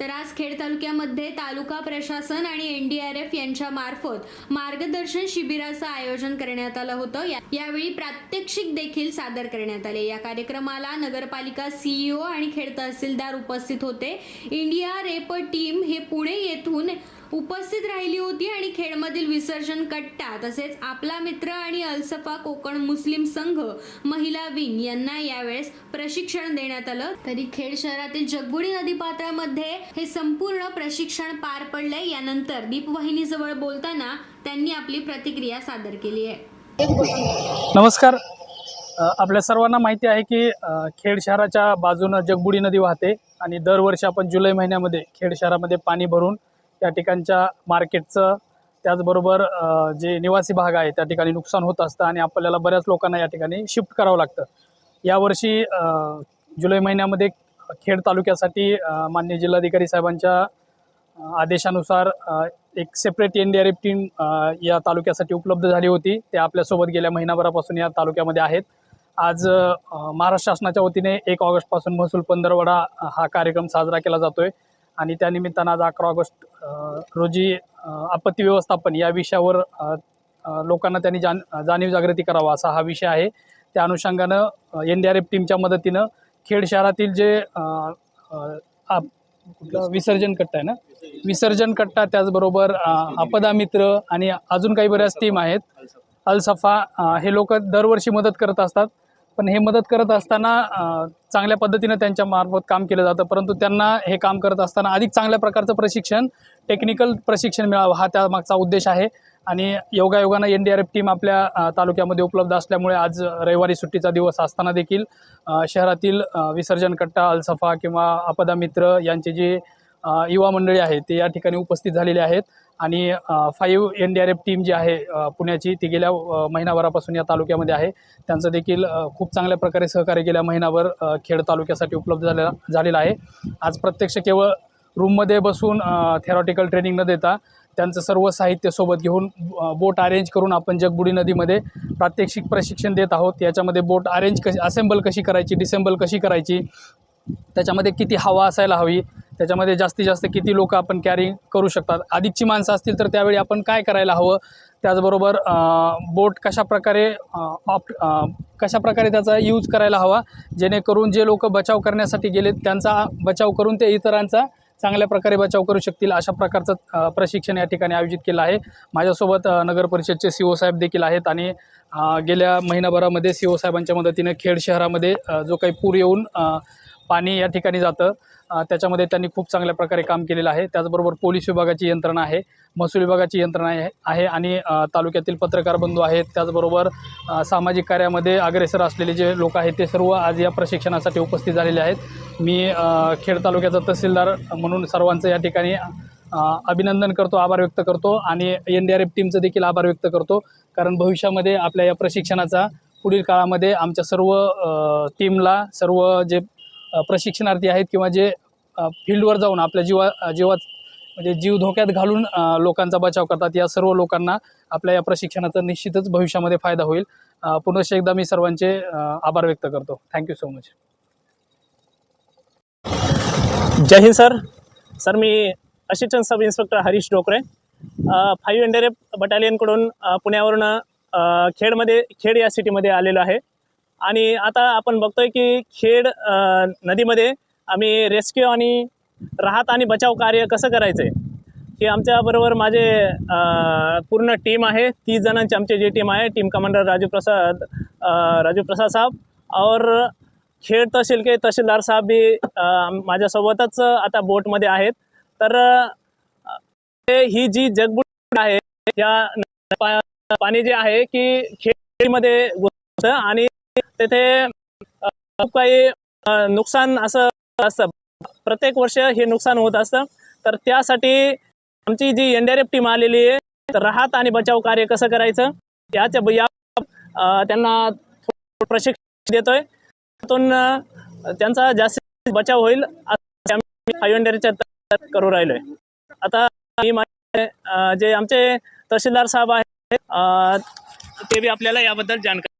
तर आज खेड तालुक्यामध्ये तालुका प्रशासन आणि एन डी आर एफ यांच्या मार्फत मार्गदर्शन शिबिराचं आयोजन करण्यात आलं होतं. यावेळी प्रात्यक्षिक देखील सादर करण्यात आले. या कार्यक्रमाला नगरपालिका सीईओ आणि खेड तहसीलदार उपस्थित होते. इंडिया रेप टीम हे पुणे येथून उपस्थित राहिली होती आणि खेडमधील विसर्जन कट्टा तसेच आपला मित्र आणि अलसफा कोकण मुस्लिम संघ महिला विंग यांना यावेळेस प्रशिक्षण देण्यात आलं. तरी खेड शहरातील जगबुडी नदीपात्रामध्ये हे संपूर्ण प्रशिक्षण पार पडले यानंतर दीपवाहिनीजवळ बोलताना त्यांनी आपली प्रतिक्रिया सादर केली आहे. नमस्कार. आपल्या सर्वांना माहिती आहे की खेड शहराच्या बाजूनं जगबुडी नदी वाहते आणि दरवर्षी आपण जुलै महिन्यामध्ये खेड शहरामध्ये पाणी भरून त्या ठिकाणच्या मार्केटचं त्याचबरोबर जे निवासी भाग आहे त्या ठिकाणी नुकसान होत असतं आणि आपल्याला बऱ्याच लोकांना या ठिकाणी शिफ्ट करावं लागतं. यावर्षी जुलै महिन्यामध्ये खेड तालुक्यासाठी मान्य जिल्हाधिकारी साहेबांच्या आदेशानुसार एक separate N D R F team या तालुक्यासाठी उपलब्ध झाली होती. ते आपल्यासोबत गेल्या महिनाभरापासून या तालुक्यामध्ये आहेत. आज महाराष्ट्र शासनाच्या वतीने एक ऑगस्टपासून महसूल पंधरवडा हा कार्यक्रम साजरा केला जातो आहे आणि त्यानिमित्तानं आज अकरा ऑगस्ट रोजी आपत्ती व्यवस्थापन या विषयावर लोकांना त्यांनी जाण जाणीव जागृती करावा असा हा विषय आहे. त्या अनुषंगानं एन डी आर एफ टीमच्या मदतीनं खेड शहरातील जे विसर्जन कट्टा आहे ना? विसर्जन कट्टा त्याचबरोबर आपदा मित्र आणि अजून काही बऱ्याच टीम आहेत. अलसफा हे लोक दरवर्षी मदत करत असतात. पण हे मदत करत असताना चांगल्या पद्धतीनं त्यांच्या मार्फत काम केलं जातं. परंतु त्यांना हे काम करत असताना अधिक चांगल्या प्रकारचं प्रशिक्षण टेक्निकल प्रशिक्षण मिळावं हा त्यामागचा उद्देश आहे. आणि योगायोगानं N D R F team आपल्या तालुक्यामध्ये उपलब्ध असल्यामुळे आज रविवारी सुट्टीचा दिवस असताना देखील शहरातील विसर्जन कट्टा अलसफा किंवा आपदा मित्र यांचे जे युवा मंडळी आहे ते या ठिकाणी उपस्थित झालेले आहेत. आणि five N D R F team जी आहे पुण्याची ती गेल्या महिनाभरापासून या तालुक्यामध्ये आहे. त्यांचं देखील खूप चांगल्या प्रकारे सहकार्य गेल्या महिनाभर खेड तालुक्यासाठी उपलब्ध झालेला झालेला आहे. आज प्रत्यक्ष केवळ रूममध्ये बसून थेरॉटिकल ट्रेनिंग न देता त्यांचं सर्व साहित्य सोबत घेऊन बोट अरेंज करून आपण जगबुडी नदीमध्ये प्रात्यक्षिक प्रशिक्षण देत आहोत. याच्यामध्ये बोट अरेंज कशी असेंबल कशी करायची डिसेंबल कशी करायची त्याच्यामध्ये किती हवा असायला हवी त्याच्यामध्ये जास्तीत जास्त किती लोक आपण कॅरी करू शकतात? अधिकची माणसं असतील तर त्यावेळी आपण काय करायला हवं? त्याचबरोबर बोट कशा प्रकारे ऑप कशाप्रकारे कशा प्रकारे त्याचा यूज करायला हवा? जेणेकरून जे लोक बचाव करण्यासाठी गेलेत त्यांचा बचाव करून ते इतरांचा चांगल्या प्रकारे बचाव करू शकतील अशा प्रकारचं प्रशिक्षण या ठिकाणी आयोजित केलं आहे. माझ्यासोबत नगर परिषदचे सी ओ साहेब देखील आहेत आणि गेल्या महिनाभरामध्ये सी ओ साहेबांच्या मदतीनं खेड शहरामध्ये जो काही पूर येऊन पाणी या ठिकाणी जातं. त्याच्यामध्ये त्यांनी खूप चांगल्या प्रकारे काम केलेलं आहे. त्याचबरोबर पोलीस विभागाची यंत्रणा आहे महसूल विभागाची यंत्रणा आहे आहे आणि तालुक्यातील पत्रकार बंधू आहेत. त्याचबरोबर सामाजिक कार्यामध्ये अग्रेसर असलेले जे लोक आहेत ते सर्व आज या प्रशिक्षणासाठी उपस्थित झालेले आहेत. मी खेड तालुक्याचा तहसीलदार म्हणून सर्वांचं या ठिकाणी अभिनंदन करतो आभार व्यक्त करतो आणि एन डी आर एफ टीमचं देखील आभार व्यक्त करतो. कारण भविष्यामध्ये आपल्या या प्रशिक्षणाचा पुढील काळामध्ये आमच्या सर्व टीमला सर्व जे प्रशिक्षणार्थी आहेत किंवा जे फील्डवर जाऊन आपल्या जीवा जीवा म्हणजे जीव धोक्यात घालून लोकांचा बचाव करतात. या सर्व लोकांना आपल्या या प्रशिक्षणाचा निश्चितच भविष्यामध्ये फायदा होईल. पुनश्च एकदा मी सर्वांचे आभार व्यक्त करतो. थँक्यू सो मच जय हिंद सर. सर मी assistant sub inspector Harish Dokare five N बटालियनकडून पुण्यावरून खेडमध्ये खेड या सिटीमध्ये आलेलो आहे. आणि आता आपण बघतोय की खेड नदीमध्ये आम्ही रेस्क्यू आणि राहत आणि बचाव कार्य कसं करायचं आहे हे आमच्याबरोबर माझे पूर्ण टीम आहे. तीस जणांची आमची जी टीम आहे टीम कमांडर राजू प्रसाद राजू प्रसाद साहेब. और खेड तहसील के तहसीलदार साहब भी माझ्यासोबतच आता बोटमध्ये आहेत. तर ही जी जगबुड आहे या पाणी जे आहे की खेडमध्ये आणि तेथे खूप काही नुकसान असं असतं. प्रत्येक वर्ष हे नुकसान होत असतं. तर त्यासाठी आमची जी N D R F team आलेली आहे तर राहत आणि बचाव कार्य कसं करायचं याच्या या त्यांना प्रशिक्षण देतोय. त्यातून त्यांचा जास्तीत बचाव होईल असं फाईव्ह हंड्रेडच्या करू राहिलोय. आता मी जे आमचे तहसीलदार साहेब आहेत ते बी आपल्याला याबद्दल जानकारी